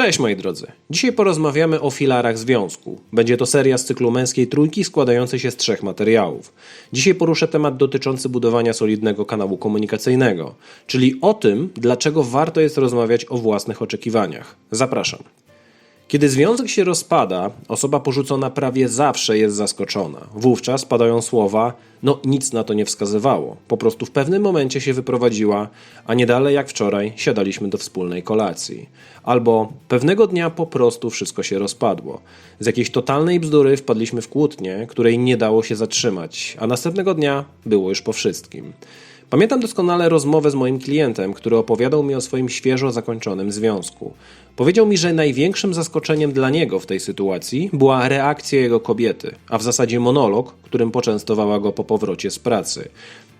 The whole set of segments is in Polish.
Cześć moi drodzy. Dzisiaj porozmawiamy o filarach związku. Będzie to seria z cyklu męskiej trójki składającej się z trzech materiałów. Dzisiaj poruszę temat dotyczący budowania solidnego kanału komunikacyjnego, czyli o tym, dlaczego warto jest rozmawiać o własnych oczekiwaniach. Zapraszam. Kiedy związek się rozpada, osoba porzucona prawie zawsze jest zaskoczona. Wówczas padają słowa: No, nic na to nie wskazywało. Po prostu w pewnym momencie się wyprowadziła, a nie dalej jak wczoraj siadaliśmy do wspólnej kolacji. Albo pewnego dnia po prostu wszystko się rozpadło. Z jakiejś totalnej bzdury wpadliśmy w kłótnię, której nie dało się zatrzymać, a następnego dnia było już po wszystkim. Pamiętam doskonale rozmowę z moim klientem, który opowiadał mi o swoim świeżo zakończonym związku. Powiedział mi, że największym zaskoczeniem dla niego w tej sytuacji była reakcja jego kobiety, a w zasadzie monolog, którym poczęstowała go po powrocie z pracy.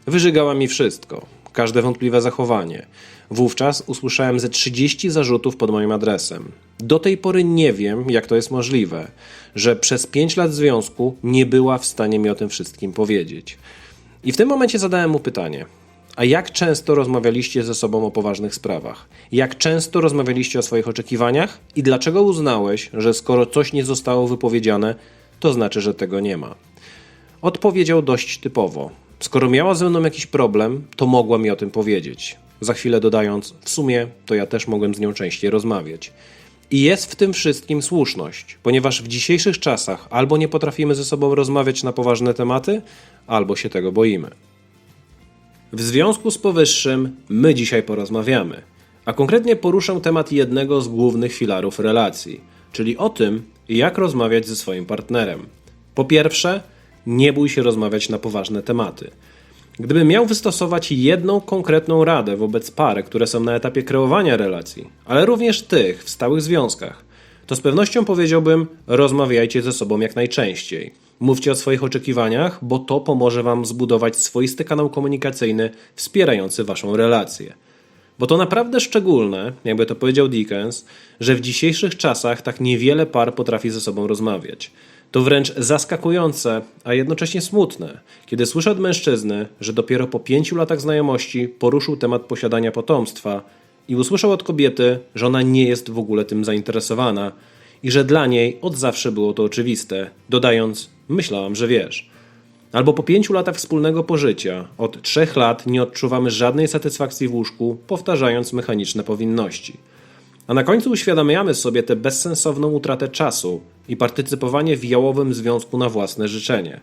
Wyżygała mi wszystko, każde wątpliwe zachowanie. Wówczas usłyszałem ze 30 zarzutów pod moim adresem. Do tej pory nie wiem, jak to jest możliwe, że przez 5 lat związku nie była w stanie mi o tym wszystkim powiedzieć. I w tym momencie zadałem mu pytanie: a jak często rozmawialiście ze sobą o poważnych sprawach? Jak często rozmawialiście o swoich oczekiwaniach i dlaczego uznałeś, że skoro coś nie zostało wypowiedziane, to znaczy, że tego nie ma? Odpowiedział dość typowo. Skoro miała ze mną jakiś problem, to mogła mi o tym powiedzieć. Za chwilę dodając, w sumie to ja też mogłem z nią częściej rozmawiać. I jest w tym wszystkim słuszność, ponieważ w dzisiejszych czasach albo nie potrafimy ze sobą rozmawiać na poważne tematy, albo się tego boimy. W związku z powyższym my dzisiaj porozmawiamy, a konkretnie poruszę temat jednego z głównych filarów relacji, czyli o tym, jak rozmawiać ze swoim partnerem. Po pierwsze, nie bój się rozmawiać na poważne tematy. Gdybym miał wystosować jedną konkretną radę wobec par, które są na etapie kreowania relacji, ale również tych w stałych związkach, to z pewnością powiedziałbym: rozmawiajcie ze sobą jak najczęściej. Mówcie o swoich oczekiwaniach, bo to pomoże Wam zbudować swoisty kanał komunikacyjny wspierający Waszą relację. Bo to naprawdę szczególne, jakby to powiedział Dickens, że w dzisiejszych czasach tak niewiele par potrafi ze sobą rozmawiać. To wręcz zaskakujące, a jednocześnie smutne, kiedy słyszę od mężczyzny, że dopiero po pięciu latach znajomości poruszył temat posiadania potomstwa i usłyszał od kobiety, że ona nie jest w ogóle tym zainteresowana i że dla niej od zawsze było to oczywiste, dodając: Myślałam, że wiesz. Albo po pięciu latach wspólnego pożycia, od trzech lat nie odczuwamy żadnej satysfakcji w łóżku, powtarzając mechaniczne powinności. A na końcu uświadamiamy sobie tę bezsensowną utratę czasu i partycypowanie w jałowym związku na własne życzenie.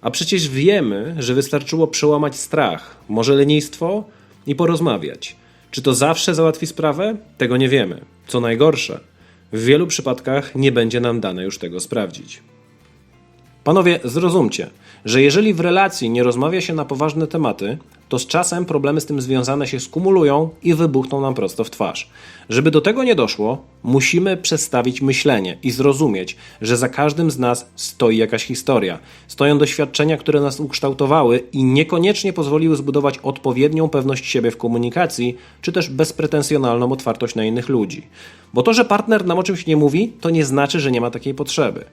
A przecież wiemy, że wystarczyło przełamać strach, może lenistwo i porozmawiać. Czy to zawsze załatwi sprawę? Tego nie wiemy. Co najgorsze, w wielu przypadkach nie będzie nam dane już tego sprawdzić. Panowie, zrozumcie, że jeżeli w relacji nie rozmawia się na poważne tematy, to z czasem problemy z tym związane się skumulują i wybuchną nam prosto w twarz. Żeby do tego nie doszło, musimy przestawić myślenie i zrozumieć, że za każdym z nas stoi jakaś historia. Stoją doświadczenia, które nas ukształtowały i niekoniecznie pozwoliły zbudować odpowiednią pewność siebie w komunikacji, czy też bezpretensjonalną otwartość na innych ludzi. Bo to, że partner nam o czymś nie mówi, to nie znaczy, że nie ma takiej potrzeby.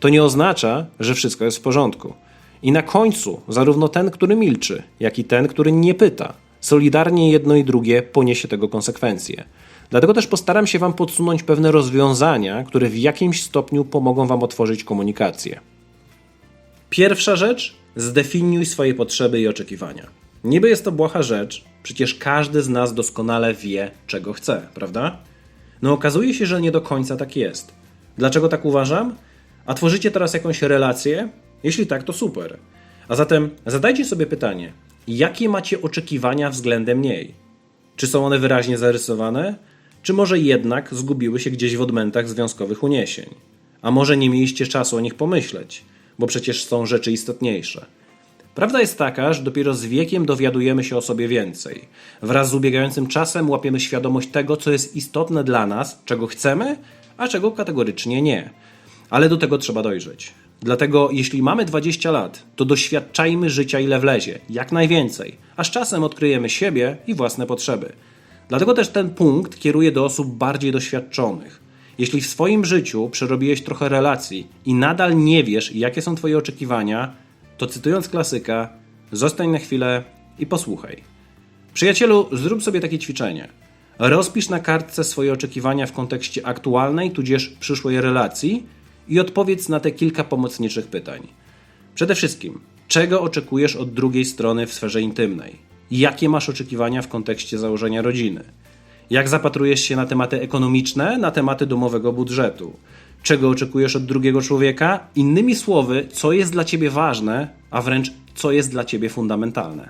To nie oznacza, że wszystko jest w porządku. I na końcu zarówno ten, który milczy, jak i ten, który nie pyta, solidarnie jedno i drugie poniesie tego konsekwencje. Dlatego też postaram się Wam podsunąć pewne rozwiązania, które w jakimś stopniu pomogą Wam otworzyć komunikację. Pierwsza rzecz: zdefiniuj swoje potrzeby i oczekiwania. Niby jest to błaha rzecz, przecież każdy z nas doskonale wie, czego chce, prawda? No okazuje się, że nie do końca tak jest. Dlaczego tak uważam? A tworzycie teraz jakąś relację, jeśli tak, to super. A zatem zadajcie sobie pytanie, jakie macie oczekiwania względem niej? Czy są one wyraźnie zarysowane? Czy może jednak zgubiły się gdzieś w odmętach związkowych uniesień? A może nie mieliście czasu o nich pomyśleć, bo przecież są rzeczy istotniejsze. Prawda jest taka, że dopiero z wiekiem dowiadujemy się o sobie więcej. Wraz z ubiegającym czasem łapiemy świadomość tego, co jest istotne dla nas, czego chcemy, a czego kategorycznie nie. Ale do tego trzeba dojrzeć. Dlatego, jeśli mamy 20 lat, to doświadczajmy życia ile wlezie, jak najwięcej, a z czasem odkryjemy siebie i własne potrzeby. Dlatego też ten punkt kieruje do osób bardziej doświadczonych. Jeśli w swoim życiu przerobiłeś trochę relacji i nadal nie wiesz, jakie są Twoje oczekiwania, to cytując klasyka, zostań na chwilę i posłuchaj. Przyjacielu, zrób sobie takie ćwiczenie. Rozpisz na kartce swoje oczekiwania w kontekście aktualnej, tudzież przyszłej relacji i odpowiedz na te kilka pomocniczych pytań. Przede wszystkim, czego oczekujesz od drugiej strony w sferze intymnej? Jakie masz oczekiwania w kontekście założenia rodziny? Jak zapatrujesz się na tematy ekonomiczne, na tematy domowego budżetu? Czego oczekujesz od drugiego człowieka? Innymi słowy, co jest dla ciebie ważne, a wręcz co jest dla ciebie fundamentalne.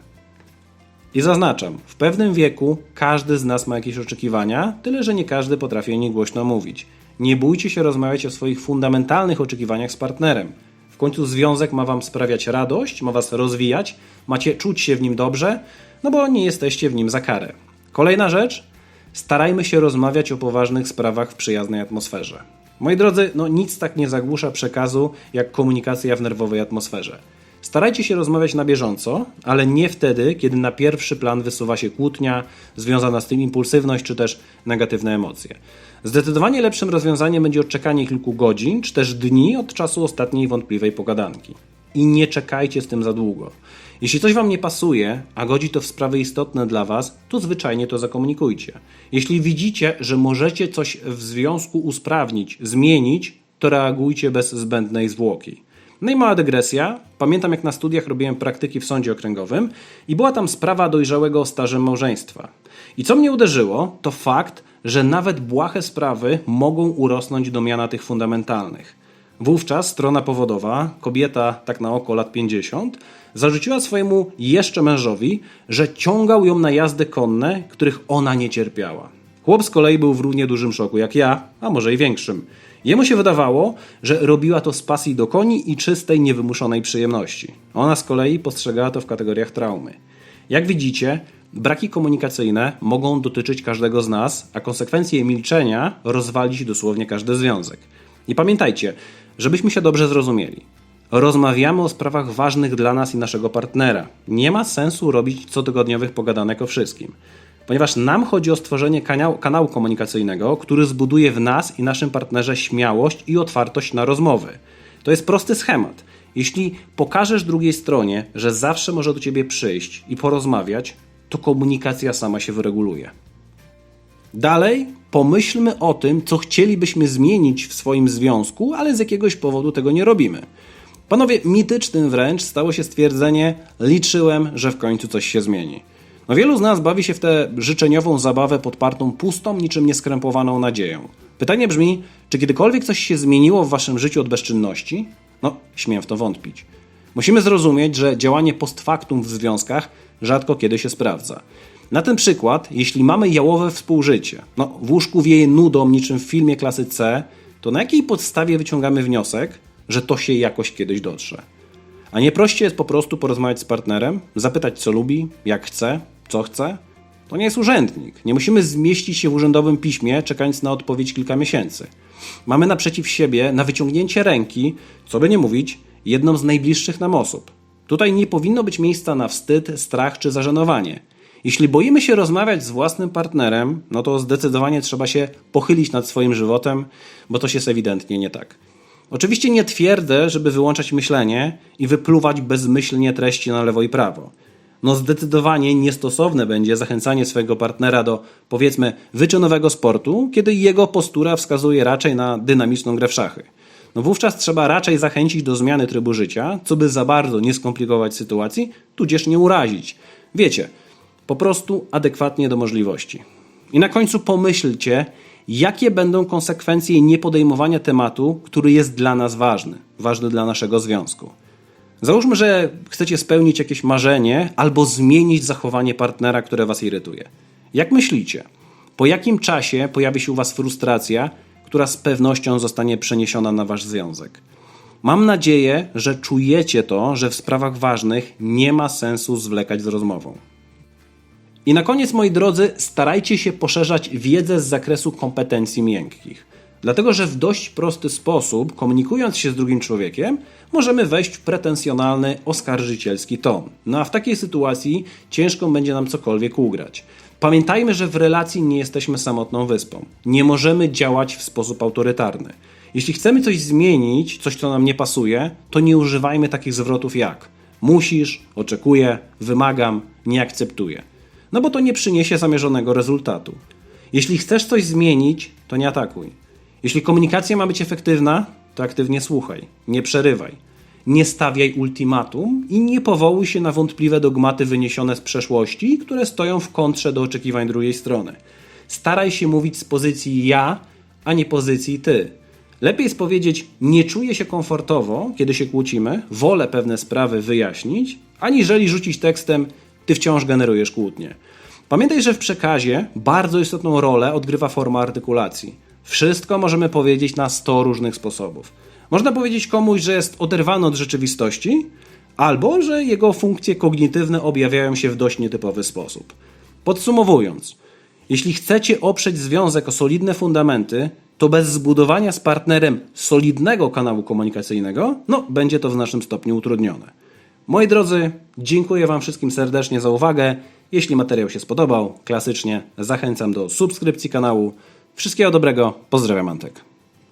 I zaznaczam, w pewnym wieku każdy z nas ma jakieś oczekiwania, tyle że nie każdy potrafi o nich głośno mówić. Nie bójcie się rozmawiać o swoich fundamentalnych oczekiwaniach z partnerem. W końcu związek ma wam sprawiać radość, ma was rozwijać, macie czuć się w nim dobrze, no bo nie jesteście w nim za karę. Kolejna rzecz, starajmy się rozmawiać o poważnych sprawach w przyjaznej atmosferze. Moi drodzy, no nic tak nie zagłusza przekazu jak komunikacja w nerwowej atmosferze. Starajcie się rozmawiać na bieżąco, ale nie wtedy, kiedy na pierwszy plan wysuwa się kłótnia, związana z tym impulsywność czy też negatywne emocje. Zdecydowanie lepszym rozwiązaniem będzie odczekanie kilku godzin czy też dni od czasu ostatniej wątpliwej pogadanki. I nie czekajcie z tym za długo. Jeśli coś Wam nie pasuje, a godzi to w sprawy istotne dla Was, to zwyczajnie to zakomunikujcie. Jeśli widzicie, że możecie coś w związku usprawnić, zmienić, to reagujcie bez zbędnej zwłoki. No i mała dygresja. Pamiętam, jak na studiach robiłem praktyki w sądzie okręgowym i była tam sprawa dojrzałego stażem małżeństwa. I co mnie uderzyło, to fakt, że nawet błahe sprawy mogą urosnąć do miana tych fundamentalnych. Wówczas strona powodowa, kobieta tak na oko lat 50, zarzuciła swojemu jeszcze mężowi, że ciągał ją na jazdy konne, których ona nie cierpiała. Chłop z kolei był w równie dużym szoku jak ja, a może i większym. Jemu się wydawało, że robiła to z pasji do koni i czystej, niewymuszonej przyjemności. Ona z kolei postrzegała to w kategoriach traumy. Jak widzicie, braki komunikacyjne mogą dotyczyć każdego z nas, a konsekwencje milczenia rozwalić dosłownie każdy związek. I pamiętajcie, żebyśmy się dobrze zrozumieli. Rozmawiamy o sprawach ważnych dla nas i naszego partnera. Nie ma sensu robić cotygodniowych pogadanek o wszystkim ponieważ nam chodzi o stworzenie kanału, komunikacyjnego, który zbuduje w nas i naszym partnerze śmiałość i otwartość na rozmowy. To jest prosty schemat. Jeśli pokażesz drugiej stronie, że zawsze może do ciebie przyjść i porozmawiać, to komunikacja sama się wyreguluje. Dalej pomyślmy o tym, co chcielibyśmy zmienić w swoim związku, ale z jakiegoś powodu tego nie robimy. Panowie, mitycznym wręcz stało się stwierdzenie: liczyłem, że w końcu coś się zmieni. No wielu z nas bawi się w tę życzeniową zabawę podpartą pustą, niczym nieskrępowaną nadzieją. Pytanie brzmi, czy kiedykolwiek coś się zmieniło w waszym życiu od bezczynności? No, śmiem w to wątpić. Musimy zrozumieć, że działanie post factum w związkach rzadko kiedy się sprawdza. Na ten przykład, jeśli mamy jałowe współżycie, no w łóżku wieje nudą niczym w filmie klasy C, to na jakiej podstawie wyciągamy wniosek, że to się jakoś kiedyś dotrze? A nie prościej jest po prostu porozmawiać z partnerem, zapytać co lubi, jak chce, co chce? To nie jest urzędnik. Nie musimy zmieścić się w urzędowym piśmie, czekając na odpowiedź kilka miesięcy. Mamy naprzeciw siebie, na wyciągnięcie ręki, co by nie mówić, jedną z najbliższych nam osób. Tutaj nie powinno być miejsca na wstyd, strach czy zażenowanie. Jeśli boimy się rozmawiać z własnym partnerem, no to zdecydowanie trzeba się pochylić nad swoim żywotem, bo to jest ewidentnie nie tak. Oczywiście nie twierdzę, żeby wyłączać myślenie i wypluwać bezmyślnie treści na lewo i prawo no zdecydowanie niestosowne będzie zachęcanie swojego partnera do powiedzmy wyczynowego sportu, kiedy jego postura wskazuje raczej na dynamiczną grę w szachy. No wówczas trzeba raczej zachęcić do zmiany trybu życia, co by za bardzo nie skomplikować sytuacji, tudzież nie urazić. Wiecie, po prostu adekwatnie do możliwości. I na końcu pomyślcie, jakie będą konsekwencje niepodejmowania tematu, który jest dla nas ważny, ważny dla naszego związku. Załóżmy, że chcecie spełnić jakieś marzenie albo zmienić zachowanie partnera, które was irytuje. Jak myślicie, po jakim czasie pojawi się u was frustracja, która z pewnością zostanie przeniesiona na wasz związek? Mam nadzieję, że czujecie to, że w sprawach ważnych nie ma sensu zwlekać z rozmową. I na koniec, moi drodzy, starajcie się poszerzać wiedzę z zakresu kompetencji miękkich. Dlatego, że w dość prosty sposób, komunikując się z drugim człowiekiem, możemy wejść w pretensjonalny, oskarżycielski ton. No a w takiej sytuacji ciężko będzie nam cokolwiek ugrać. Pamiętajmy, że w relacji nie jesteśmy samotną wyspą. Nie możemy działać w sposób autorytarny. Jeśli chcemy coś zmienić, coś co nam nie pasuje, to nie używajmy takich zwrotów jak musisz, oczekuję, wymagam, nie akceptuję. No bo to nie przyniesie zamierzonego rezultatu. Jeśli chcesz coś zmienić, to nie atakuj. Jeśli komunikacja ma być efektywna, to aktywnie słuchaj, nie przerywaj. Nie stawiaj ultimatum i nie powołuj się na wątpliwe dogmaty wyniesione z przeszłości, które stoją w kontrze do oczekiwań drugiej strony. Staraj się mówić z pozycji ja, a nie pozycji ty. Lepiej jest powiedzieć, nie czuję się komfortowo, kiedy się kłócimy, wolę pewne sprawy wyjaśnić, aniżeli rzucić tekstem, ty wciąż generujesz kłótnie. Pamiętaj, że w przekazie bardzo istotną rolę odgrywa forma artykulacji. Wszystko możemy powiedzieć na 100 różnych sposobów. Można powiedzieć komuś, że jest oderwany od rzeczywistości, albo że jego funkcje kognitywne objawiają się w dość nietypowy sposób. Podsumowując, jeśli chcecie oprzeć związek o solidne fundamenty, to bez zbudowania z partnerem solidnego kanału komunikacyjnego, no, będzie to w naszym stopniu utrudnione. Moi drodzy, dziękuję Wam wszystkim serdecznie za uwagę. Jeśli materiał się spodobał, klasycznie zachęcam do subskrypcji kanału. Wszystkiego dobrego, pozdrawiam Antek.